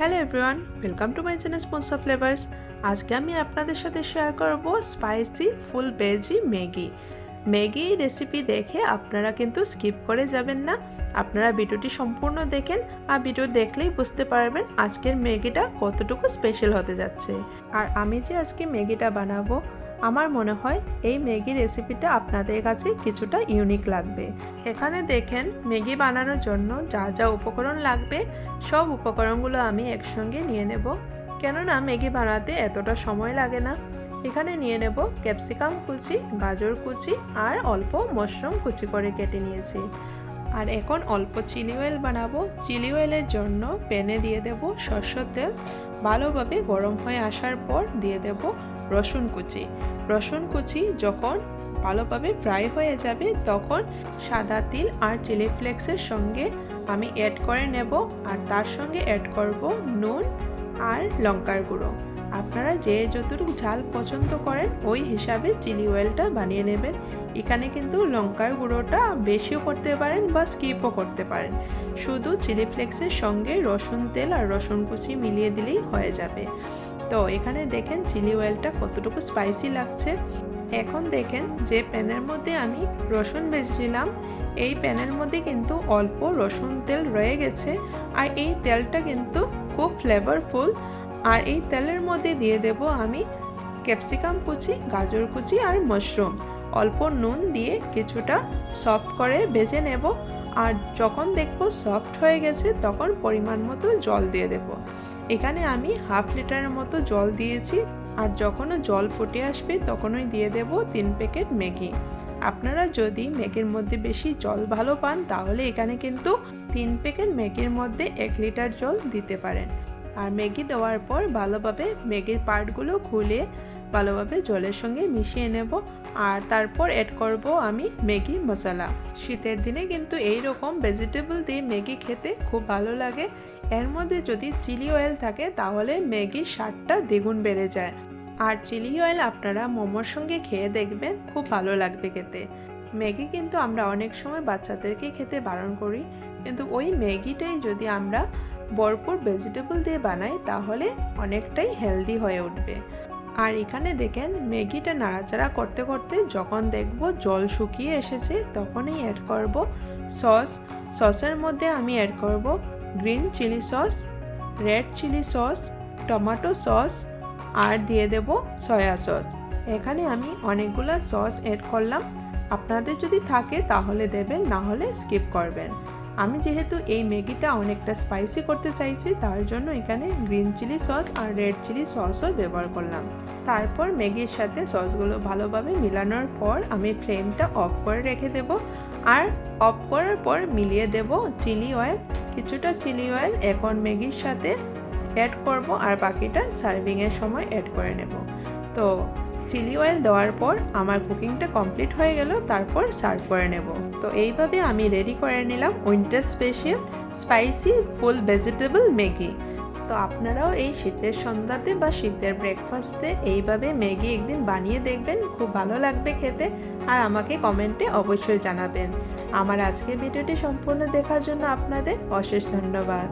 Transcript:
Hello everyone welcome to my channel of flavours আজকে আমি আপনাদের সাথে শেয়ার করব স্পাইসি ফুল বেজি ম্যাগি। ম্যাগি রেসিপি দেখে আপনারা কিন্তু স্কিপ করে যাবেন না। আপনারা ভিডিওটি সম্পূর্ণ দেখেন আর ভিডিও দেখলেই বুঝতে পারবেন আজকের ম্যাগিটা কতটুকু স্পেশাল হতে যাচ্ছে। আর আমি যে আজকে ম্যাগিটা বানাবো আমার মনে হয় এই ম্যাগি রেসিপিটা আপনাদের কাছে কিছুটা ইউনিক লাগবে। এখানে দেখেন, ম্যাগি বানানোর জন্য যা যা উপকরণ লাগবে, সব উপকরণগুলো আমি একসঙ্গে নিয়ে নেব। কেননা ম্যাগি বানাতে এতটা সময় লাগে না। এখানে নিয়ে নেব ক্যাপসিকাম কুচি, গাজর কুচি আর অল্প মশরুম কুচি করে কেটে নিয়েছি। আর এখন অল্প চিলি অয়েল বানাবো। চিলি অয়েলের জন্য প্যানে দিয়ে দেব সরষের তেল। ভালোভাবে গরম হয়ে আসার পর দিয়ে দেব রসুন কুচি। রসুন কুচি যখন ভালোভাবে ফ্রাই হয়ে যাবে, তখন সাদা তিল আর চিলি ফ্লেক্সের সঙ্গে আমি অ্যাড করে নেব আর তার সঙ্গে অ্যাড করব নুন আর লঙ্কার গুঁড়ো। আপনারা যে যতটুকু ঝাল পছন্দ করেন, ওই হিসাবে চিলি অয়েলটা বানিয়ে নেবেন। এখানে কিন্তু লঙ্কার গুঁড়োটা বেশিও করতে পারেন বা স্কিপও করতে পারেন। শুধু চিলি ফ্লেক্সের সঙ্গে রসুন তেল আর রসুন কুচি মিলিয়ে দিলেই হয়ে যাবে। তো এখানে দেখেন চিলি অয়েলটা কতটুকু স্পাইসি লাগছে। এখন দেখেন যে প্যানের মধ্যে আমি রসুন বেজেছিলাম এই প্যানের মধ্যে কিন্তু অল্প রসুন তেল রয়ে গেছে। আর এই তেলটা কিন্তু খুব ফ্লেভারফুল আর এই তেলের মধ্যে দিয়ে দেব আমি ক্যাপসিকাম কুচি, গাজর কুচি আর মাশরুম অল্প নুন দিয়ে কিছুটা সফট করে ভেজে নেব। আর যখন দেখব সফট হয়ে গেছে, তখন পরিমাণ মতো জল দিয়ে দেব। এখানে আমি হাফ লিটারের মতো জল দিয়েছি আর যখনও জল ফুটে আসবে তখনই দিয়ে দেব তিন প্যাকেট ম্যাগি। আপনারা যদি ম্যাগির মধ্যে বেশি জল ভালো পান, তাহলে এখানে কিন্তু তিন প্যাকেট ম্যাগির মধ্যে এক লিটার জল দিতে পারেন। আর ম্যাগি দেওয়ার পর ভালোভাবে ম্যাগির পার্টগুলো খুলে ভালোভাবে জলের সঙ্গে মিশিয়ে নেব আর তারপর অ্যাড করব আমি ম্যাগি মশলা। শীতের দিনে কিন্তু এই রকম ভেজিটেবল দিয়ে ম্যাগি খেতে খুব ভালো লাগে। এর মধ্যে যদি চিলি অয়েল থাকে তাহলে ম্যাগির স্বাদটা দ্বিগুণ বেড়ে যায়। আর চিলি অয়েল আপনারা মোমোর সঙ্গে খেয়ে দেখবেন, খুব ভালো লাগবে খেতে। ম্যাগি কিন্তু আমরা অনেক সময় বাচ্চাদেরকে খেতে বারণ করি, কিন্তু ওই ম্যাগিটাই যদি আমরা ভরপুর ভেজিটেবল দিয়ে বানাই তাহলে অনেকটাই হেলদি হয়ে উঠবে। আর এখানে দেখেন ম্যাগিটা নাড়াচাড়া করতে করতে যখন দেখব জল শুকিয়ে এসেছে, তখনই অ্যাড করব সস সসের মধ্যে আমি অ্যাড করব green chilli sauce red chilli sauce tomato sauce আর দিয়ে দেব সয়া সস এখানে আমি অনেকগুলো সস অ্যাড করলাম। আপনাদের যদি থাকে তাহলে দেবেন, না হলে স্কিপ করবেন। আমি যেহেতু এই ম্যাগিটা অনেকটা স্পাইসি করতে চাইছি, তার জন্য এখানে গ্রিন চিলি সস আর রেড চিলি সসও ব্যবহার করলাম। তারপর ম্যাগির সাথে সসগুলো ভালোভাবে মিলানোর পর আমি ফ্লেমটা অফ করে রেখে দেব। আর অফ করার পর মিলিয়ে দেব চিলি অয়েল কিছুটা চিলি অয়েল এখন ম্যাগির সাথে অ্যাড করব আর বাকিটা সার্ভিংয়ের সময় অ্যাড করে নেব। তো চিলি অয়েল দেওয়ার পর আমার কুকিংটা কমপ্লিট হয়ে গেল, তারপর সার্ভ করে নেব। তো এইভাবে আমি রেডি করে নিলাম winter special spicy full vegetable Maggi. তো আপনারাও এই শীতের সন্ধ্যাতে বা শীতের ব্রেকফাস্টে এইভাবে ম্যাগি একদিন বানিয়ে দেখবেন, খুব ভালো লাগবে খেতে। আর আমাকে কমেন্টে অবশ্যই জানাবেন। আমার আজকের ভিডিওটি সম্পূর্ণ দেখার জন্য আপনাদের অশেষ ধন্যবাদ।